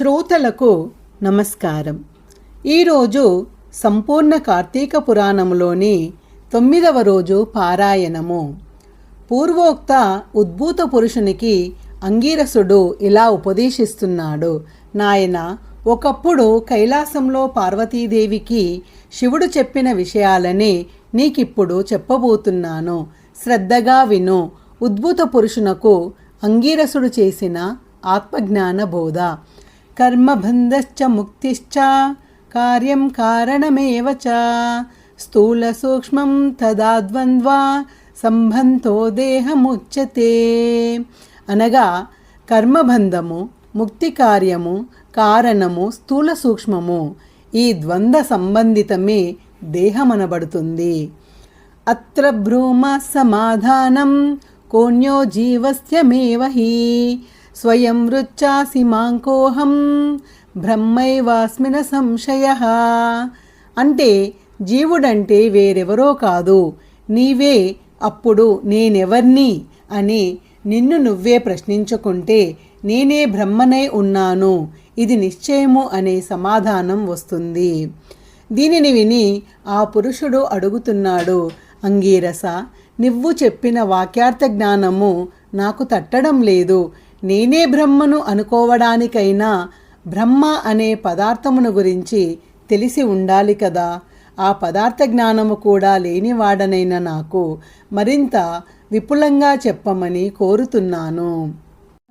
శ్రోతలకు నమస్కారం. ఈరోజు సంపూర్ణ కార్తీక పురాణంలోని తొమ్మిదవ రోజు పారాయణము. పూర్వోక్త ఉద్భూత పురుషునికి అంగీరసుడు ఇలా ఉపదేశిస్తున్నాడు. నాయన ఒకప్పుడు కైలాసంలో పార్వతీదేవికి శివుడు చెప్పిన విషయాలని నీకిప్పుడు చెప్పబోతున్నాను. శ్రద్ధగా విను. ఉద్భూత పురుషునకు అంగీరసుడు చేసిన ఆత్మజ్ఞాన బోధ. కర్మబంధశ్చ ముక్తిశ్చ కార్యం కారణమేవ చ స్థూల సూక్ష్మం తదా ద్వంద్వ సంబంధో దేహముచ్యతే అనగా కర్మబంధము ముక్తి కార్యము కారణము స్థూల సూక్ష్మము ఈ ద్వంద్వ సంబంధితమే దేహమనబడుతుంది. అత్ర భ్రూమ సమాధానం కోణ్యో జీవస్యమేవ హి స్వయం రుచ్చాసి మాంకోహం బ్రహ్మైవాస్మిన సంశయ అంటే జీవుడంటే వేరెవరో కాదు. నీవే అప్పుడు నేనెవర్ని అని నిన్ను నువ్వే ప్రశ్నించుకుంటే నేనే బ్రహ్మనై ఉన్నాను. ఇది నిశ్చయము అనే సమాధానం వస్తుంది. దీనిని విని ఆ పురుషుడు అడుగుతున్నాడు అంగీరస నువ్వు చెప్పిన వాక్యార్థ జ్ఞానము నాకు తట్టడం లేదు. నేనే బ్రహ్మను అనుకోవడానికైనా బ్రహ్మ అనే పదార్థమును గురించి తెలిసి ఉండాలి కదా. ఆ పదార్థ జ్ఞానము కూడా లేనివాడనైన నాకు మరింత విపులంగా చెప్పమని కోరుతున్నాను.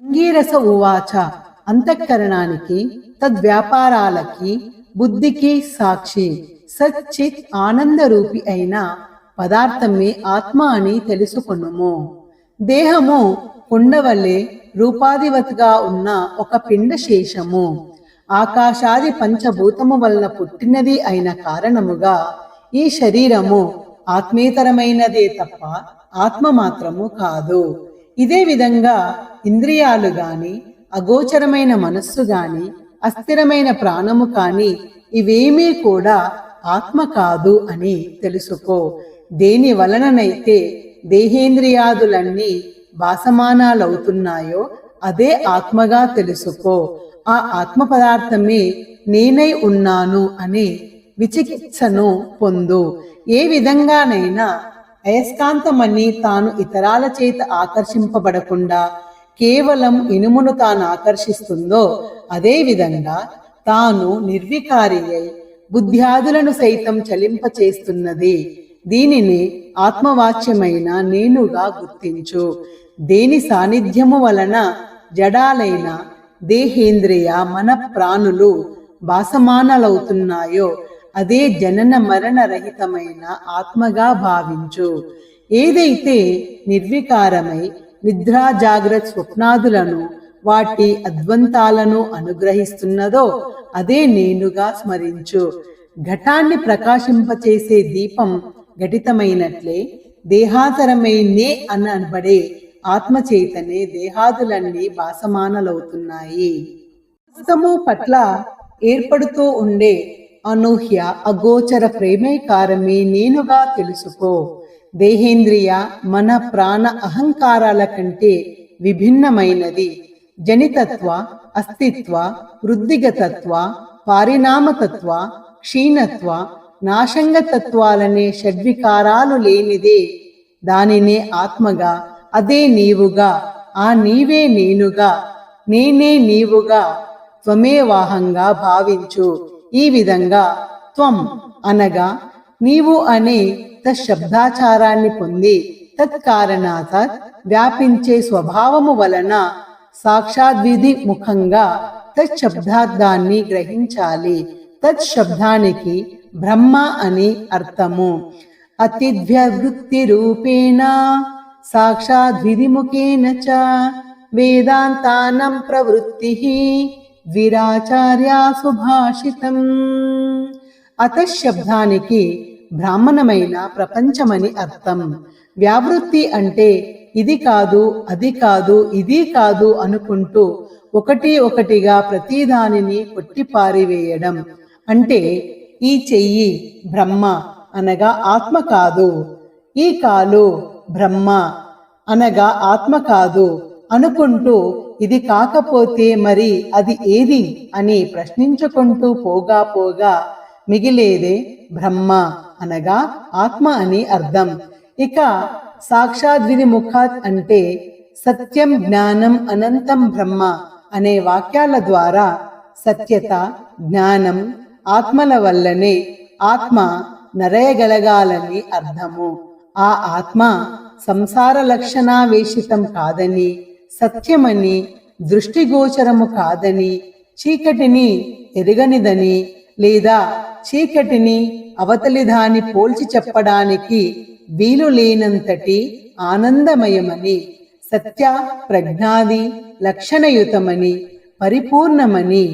అంగీరస ఉవాచ. అంతఃకరణానికి తద్వ్యాపారాలకి బుద్ధికి సాక్షి. సచ్చిత్ ఆనందరూపి అయిన పదార్థమే ఆత్మ అని తెలుసుకునుము. దేహము కుండవలే రూపాధివతిగా ఉన్న ఒక పిండ శేషము. ఆకాశాది పంచభూతము వలన పుట్టినది అయిన కారణముగా ఈ శరీరము ఆత్మేతరమైనదే తప్ప ఆత్మ మాత్రము కాదు. ఇదే విధంగా ఇంద్రియాలు గాని అగోచరమైన మనస్సు గాని అస్థిరమైన ప్రాణము కాని ఇవేమీ కూడా ఆత్మ కాదు అని తెలుసుకో. దేని వలననైతే దేహేంద్రియాదులన్నీ భాసమానాలవుతున్నాయో అదే ఆత్మగా తెలుసుకో. ఆ ఆత్మ పదార్థమే నేనై ఉన్నాను అనే విచికిత్సను పొందు. ఏ విధంగానైనా అయస్కాంతమని తాను ఇతరాల చేత ఆకర్షింపబడకుండా కేవలం ఇనుమును తాను ఆకర్షిస్తుందో అదే విధంగా తాను నిర్వికారి అయి బుద్ధ్యాదులను సైతం చలింపచేస్తున్నది. దీనిని ఆత్మవాచ్యమైన నేనుగా గుర్తించు. దేని సాన్నిధ్యము వలన జడాలైన దేహేంద్రియ మన ప్రాణులు భాసమానలవుతున్నాయో అదే జనన మరణ రహితమైన ఆత్మగా భావించు. ఏదైతే నిర్వికారమై నిద్రా జాగ్రత్త స్వప్నాదులను వాటి అద్వంతాలను అనుగ్రహిస్తున్నదో అదే నేనుగా స్మరించు. ఘటాన్ని ప్రకాశింపచేసే దీపం ఘటితమైనట్లే దేహాతరమైనే అని అనబడే ఆత్మ చేతనే దేహాదులన్నీ భాసమానలవుతున్నాయి. హస్తము పట్ల ఏర్పడుతూ ఉండే అనూహ్య అగోచర ప్రేమే కారమే నేనుగా తెలుసుకో. దేహేంద్రియ మన ప్రాణ అహంకారాల కంటే విభిన్నమైనది. జనితత్వ అస్తిత్వ వృద్ధిగతత్వ పారిణామతత్వ క్షీణత్వ నాశంగతత్వాలనే షడ్వికారాలు లేనిదే. దానినే ఆత్మగా అదే నీవుగా ఆ నీవే నేనుగా నేనే నీవుగా త్వమేవాహంగా భావించు. ఈ విధంగా త్వం అనగా నీవు అనే తశబ్దాచారాన్ని పొంది తత్కారణాత వ్యాపించే స్వభావము వలన సాక్షాద్విధి ముఖంగా తశబ్దార్థాన్ని గ్రహించాలి. తత్ శబ్దానికి బ్రహ్మ అని అర్థము. అతిథ్యవృత్తి రూపేణ సాక్షాద్విధిముఖేన చ వేదాంతానం ప్రవృత్తి ద్విరాచార్య సుభాషితం. అతశబ్దానికి బ్రాహ్మణమైన ప్రపంచమని అర్థం. వ్యావృత్తి అంటే ఇది కాదు అది కాదు ఇది కాదు అనుకుంటూ ఒకటి ఒకటిగా ప్రతిదానిని కొట్టిపారివేయడం. అంటే ఈ చెయ్యి బ్రహ్మ అనగా ఆత్మ కాదు ఈ కాలు బ్రహ్మ అనగా ఆత్మ కాదు అనుకుంటూ ఇది కాకపోతే మరి అది ఏది అని ప్రశ్నించుకుంటూ పోగా పోగా మిగిలేదే బ్రహ్మ అనగా ఆత్మ అని అర్థం. ఇక సాక్షాద్విని ముఖాత్ అంటే సత్యం జ్ఞానం అనంతం బ్రహ్మ అనే వాక్యాల ద్వారా సత్యత జ్ఞానం ఆత్మల వల్లనే ఆత్మ నరయగలగాలని అర్థము. ఆ ఆత్మ సంసార లక్షణావేశితం కాదని సత్యమని దృష్టిగోచరము కాదని చీకటిని ఎరగనిదని లేదా చీకటిని అవతలి దాని పోల్చి చెప్పడానికి వీలు లేనంతటి ఆనందమయమని సత్య ప్రజ్ఞాది లక్షణయుతమని పరిపూర్ణమని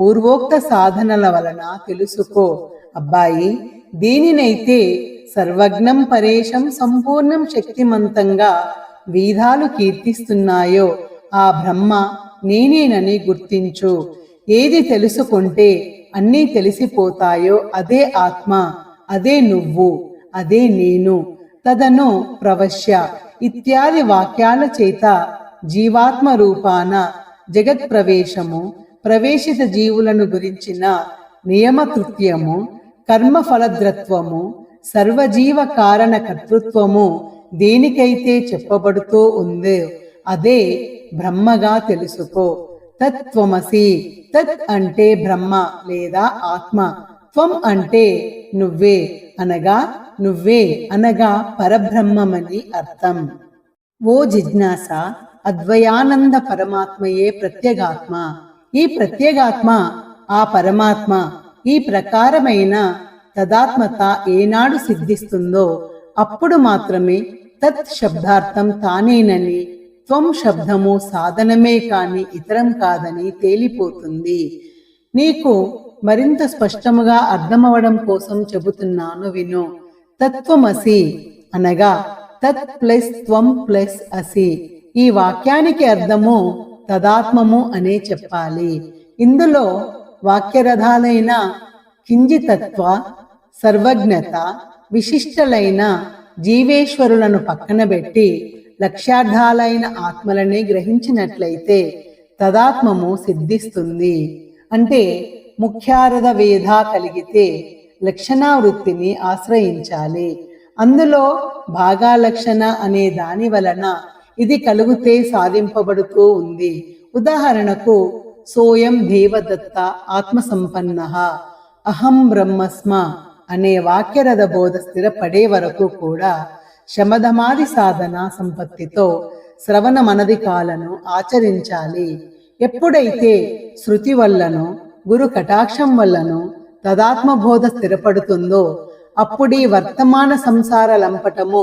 పూర్వోక్త సాధనల వలన తెలుసుకో. అబ్బాయి దేనినైతే సర్వజ్ఞం పరేశం సంపూర్ణం శక్తిమంతంగా వేదాలు కీర్తిస్తున్నాయో. ఆ బ్రహ్మ నేనేనని గుర్తించు. ఏది తెలుసుకుంటే అన్నీ తెలిసిపోతాయో అదే ఆత్మ అదే నువ్వు అదే నేను. తదను ప్రవశ్య. ఇత్యాది వాక్యాల చేత జీవాత్మ రూపాన జగత్ ప్రవేశము ప్రవేశిత జీవులను గురించిన నియమకృత్యము కర్మ ఫలద్రత్వము సర్వజీవ కారణ కర్తృత్వము దేనికైతే చెప్పబడుతూ ఉందో అదే బ్రహ్మగా తెలుసుకో. తత్వమసి తత్ అంటే బ్రహ్మ లేదా ఆత్మ త్వం అంటే నువ్వే అనగా నువ్వే అనగా పరబ్రహ్మమని అర్థం. ఓ జిజ్ఞాస అద్వయానంద పరమాత్మయే ప్రత్యేగాత్మ. ఈ ప్రత్యేగాత్మ ఆ పరమాత్మ ఈ ప్రకారమైన తదాత్మత ఏనాడు సిద్ధిస్తుందో అప్పుడు మాత్రమే తత్ శబ్దార్థం తానేనని త్వం శబ్దము సాధనమే కాని ఇతరం కాదని తేలిపోతుంది. నీకు మరింత స్పష్టముగా అర్థమవడం కోసం చెబుతున్నాను విను. తత్వమసి అనగా తత్ ప్లస్ త్వం ప్లస్ అసి. ఈ వాక్యానికి అర్థము తదాత్మము అనే చెప్పాలి. ఇందులో వాక్యరథాలైన కింజితత్వ సర్వజ్ఞత విశిష్టలైన జీవేశ్వరులను పక్కన పెట్టి లక్ష్యార్థాలైన ఆత్మలనే గ్రహించినట్లయితే తదాత్మము సిద్ధిస్తుంది. అంటే ముఖ్యారథ వేధ కలిగితే లక్షణావృత్తిని ఆశ్రయించాలి. అందులో భాగాలక్షణ అనే దాని వలన ఇది కలిగితే సాధింపబడుతూ ఉంది. ఉదాహరణకు సోయం దేవదత్త ఆత్మసంపన్న అహం బ్రహ్మస్మ అనే వాక్యరథ బోధ స్థిరపడే వరకు కూడా శమధమాది సాధన సంపత్తితో శ్రవణ మనదికాలను ఆచరించాలి. ఎప్పుడైతే శృతి వల్లను గురు కటాక్షం వల్లను తదాత్మ బోధ స్థిరపడుతుందో అప్పుడీ వర్తమాన సంసార లంపటము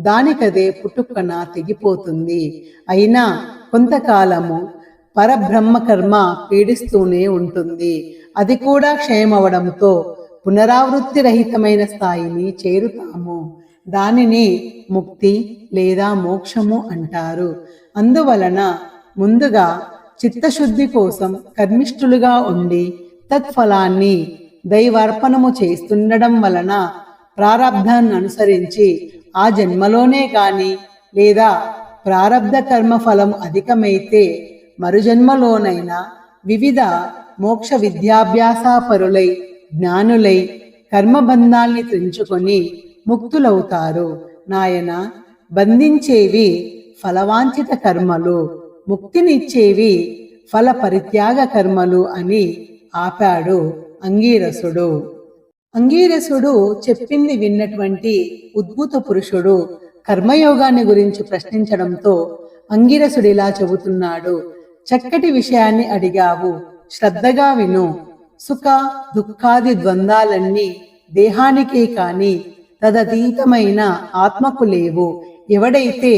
దానికదే పుట్టుకన తెగిపోతుంది. అయినా కొంతకాలము పరబ్రహ్మ కర్మ పీడిస్తూనే ఉంటుంది. అది కూడా క్షయమవడంతో పునరావృత్తి రహితమైన స్థాయిని చేరుతాము. దానిని ముక్తి లేదా మోక్షము అంటారు. అందువలన ముందుగా చిత్తశుద్ధి కోసం కర్మిష్ఠులుగా ఉండి తత్ఫలాన్ని దైవార్పణము చేస్తుండడం వలన ప్రారంధాన్ని అనుసరించి ఆ జన్మలోనే కాని లేదా ప్రారబ్ధ కర్మ ఫలం అధికమైతే మరుజన్మలోనైనా వివిధ మోక్ష విద్యాభ్యాసపరులై జ్ఞానులై కర్మబంధాల్ని తెంచుకొని ముక్తులవుతారు. నాయన బంధించేవి ఫలవాంఛిత కర్మలు ముక్తినిచ్చేవి ఫల పరిత్యాగ కర్మలు అని ఆపాడు అంగీరసుడు. అంగీరసుడు చెప్పింది విన్నటువంటి ఉద్భుత పురుషుడు కర్మయోగాన్ని గురించి ప్రశ్నించడంతో అంగిరసుడిలా చెబుతున్నాడు చక్కటి విషయాన్ని అడిగావు శ్రద్ధగా విను. సుఖ దుఃఖాది ద్వంద్వాలన్నీ దేహానికే కాని తదతీతమైన ఆత్మకు లేవు. ఎవడైతే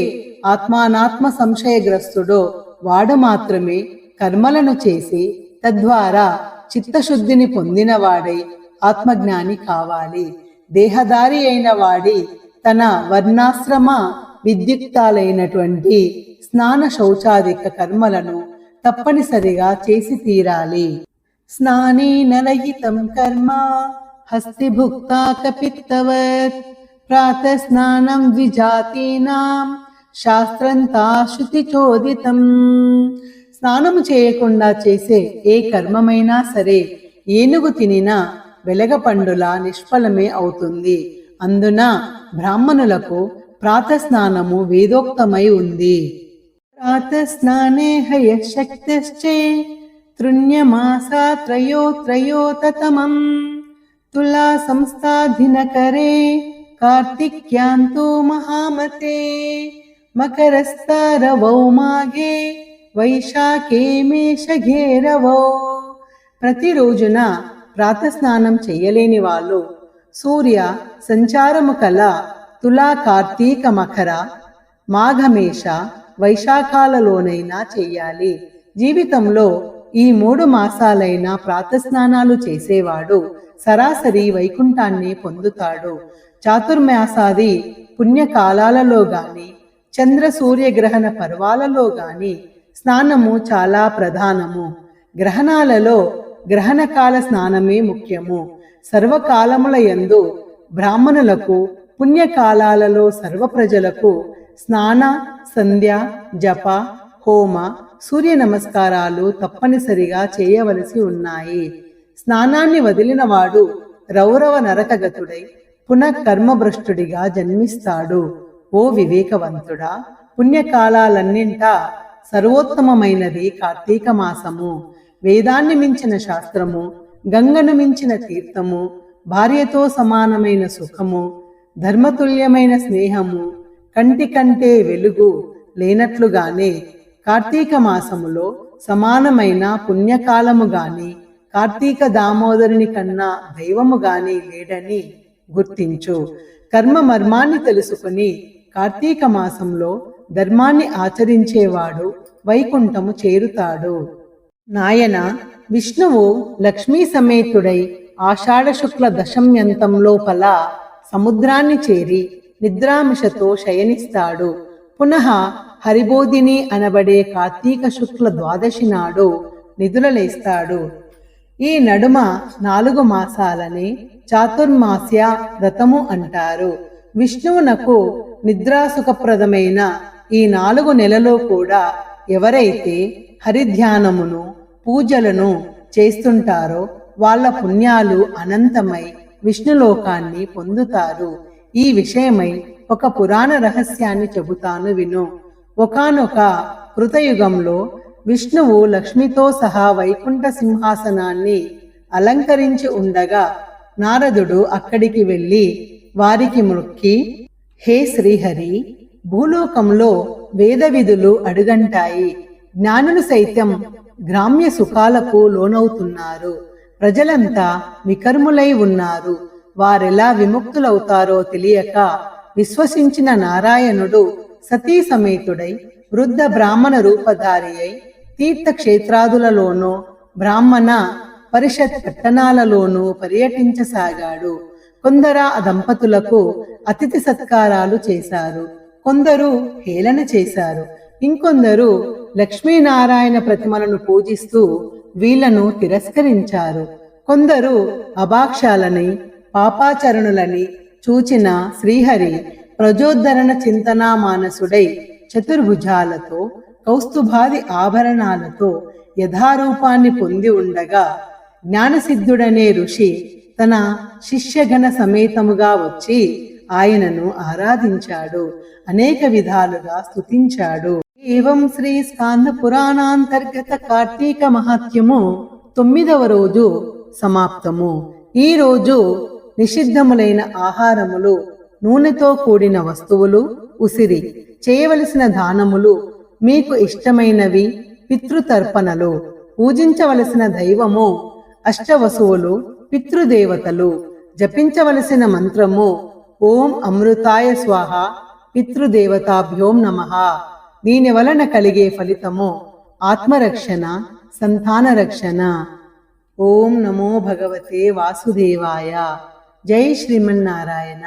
ఆత్మానాత్మ సంశయగ్రస్తుడో వాడు మాత్రమే కర్మలను చేసి తద్వారా చిత్తశుద్ధిని పొందినవాడై ఆత్మజ్ఞాని కావాలి. దేహదారి అయిన వాడి తన వర్ణాశ్రమ విద్యుక్తాలైనటువంటి స్నాన శౌచాదిక కర్మలను తప్పనిసరిగా చేసి తీరాలి. స్నానే రహితం కర్మ హస్తిభుక్తా కపిత్తవత్ ప్రాత స్నానం ద్విజాతీనాం శాస్త్రంతా శృతి చోదితం. స్నానము చేయకుండా చేసే ఏ కర్మమైనా సరే ఏనుగు తినినా వెలగపండుల నిష్ఫలమే అవుతుంది. అందున బ్రాహ్మణులకు ప్రాతస్నానము వేదోక్తమై ఉంది. ప్రాతస్నానే హయశక్తిశ్చే తృణ్యమాసా త్రయో త్రయోతమం తులా సంస్థాధినకరే కార్తిక్యాంతో మహామతే. మకరస్తారవౌ మాఘే వైశాఖే మేషఘేరవౌ. ప్రతిరోజున ప్రాతస్నానం చెయ్యలేని వాళ్ళు సూర్య సంచారము కల తులా కార్తీక మకర మాఘమేష వైశాఖాలలోనైనా చెయ్యాలి జీవితంలో ఈ మూడు మాసాలైన ప్రాతస్నానాలు చేసేవాడు సరాసరి వైకుంఠాన్ని పొందుతాడు. చాతుర్మాసాది పుణ్యకాలాలలో గాని చంద్ర సూర్యగ్రహణ పర్వాలలో గాని స్నానము చాలా ప్రధానము. గ్రహణాలలో గ్రహణకాల స్నానమే ముఖ్యము. సర్వకాలముల యందు బ్రాహ్మణులకు పుణ్యకాలాలలో సర్వ ప్రజలకు స్నాన సంధ్య జప హోమ సూర్య నమస్కారాలు తప్పనిసరిగా చేయవలసి ఉన్నాయి. స్నానాన్ని వదిలినవాడు రౌరవ నరకగతుడై పునః కర్మభ్రష్టుడిగా జన్మిస్తాడు. ఓ వివేకవంతుడా పుణ్యకాలాలన్నింటా సర్వోత్తమమైనది కార్తీక మాసము. వేదాన్ని మించిన శాస్త్రము గంగను మించిన తీర్థము భార్యతో సమానమైన సుఖము ధర్మతుల్యమైన స్నేహము కంటి కంటే వెలుగు లేనట్లుగానే కార్తీక మాసములో సమానమైన పుణ్యకాలము గాని కార్తీక దామోదరుని కన్నా దైవము గాని లేడని గుర్తించు. కర్మ మర్మాన్ని తెలుసుకుని కార్తీక మాసంలో ధర్మాన్ని ఆచరించేవాడు వైకుంఠము చేరుతాడు. నాయన విష్ణువు లక్ష్మీ సమేతుడై ఆషాఢ శుక్ల దశమ్యంతం లోపల సముద్రాన్ని చేరి నిద్రామిషతో శయనిస్తాడు. పునః హరిబోధిని అనబడే కార్తీక శుక్ల ద్వాదశి నాడు నిధులలేస్తాడు ఈ నడుమ నాలుగు మాసాలని చాతుర్మాస్య వ్రతము అంటారు. విష్ణువునకు నిద్రాసుఖప్రదమైన ఈ నాలుగు నెలలో కూడా ఎవరైతే హరిధ్యానమును పూజలను చేస్తుంటారో వాళ్ళ పుణ్యాలు అనంతమై విష్ణులోకాన్ని పొందుతారు. ఈ విషయమై ఒక పురాణ రహస్యాన్ని చెబుతాను విను. ఒకానొక కృతయుగంలో విష్ణువు లక్ష్మితో సహా వైకుంఠ సింహాసనాన్ని అలంకరించి ఉండగా నారదుడు అక్కడికి వెళ్ళి వారికి మొక్కి హే శ్రీహరి భూలోకంలో వేద విధులు అడుగంటాయి. జ్ఞానులు సైతం గ్రామ్య సుఖాలకు లోనవుతున్నారు. ప్రజలంతా వికర్ములై ఉన్నారు. వారెలా విముక్తులవుతారో తెలియక విశ్వసించిన నారాయణుడు సతీ సమేతుడై వృద్ధ బ్రాహ్మణ రూపధారి అయి తీర్థక్షేత్రాదులలోనూ బ్రాహ్మణ పరిషత్ పట్టణాలలోనూ పర్యటించసాగాడు. కొందర ఆ దంపతులకు అతిథి సత్కారాలు చేశారు. కొందరు హేళన చేశారు. ఇంకొందరు లక్ష్మీనారాయణ ప్రతిమలను పూజిస్తూ వీళ్ళను తిరస్కరించారు. కొందరు అభాక్షాలని పాపాచరణులని చూచిన శ్రీహరి ప్రజోద్ధరణ చింతనా మానసుడై చతుర్భుజాలతో కౌస్తుభాది ఆభరణాలతో యథారూపాన్ని పొంది ఉండగా జ్ఞానసిద్ధుడనే ఋషి తన శిష్యగణ సమేతముగా వచ్చి ఆయనను ఆరాధించాడు. అనేక విధాలుగా స్తుతించాడు. ఏవం శ్రీ స్కాంద పురాణాంతర్గత కార్తీక మహాత్యము తొమ్మిదవ రోజు సమాప్తము. ఈ రోజు నిషిద్ధములైన ఆహారములు నూనెతో కూడిన వస్తువులు ఉసిరి చేయవలసిన దానములు మీకు ఇష్టమైనవి పితృతర్పణలు పూజించవలసిన దైవము అష్టవసువులు పితృదేవతలు జపించవలసిన మంత్రము ఓం అమృతాయ స్వాహ పితృదేవతాభ్యోం నమ. దీని వలన కలిగే ఫలితము ఆత్మరక్షణ సంతాన రక్షణ ఓం నమో భగవతే వాసుదేవాయ. జై శ్రీమన్నారాయణ.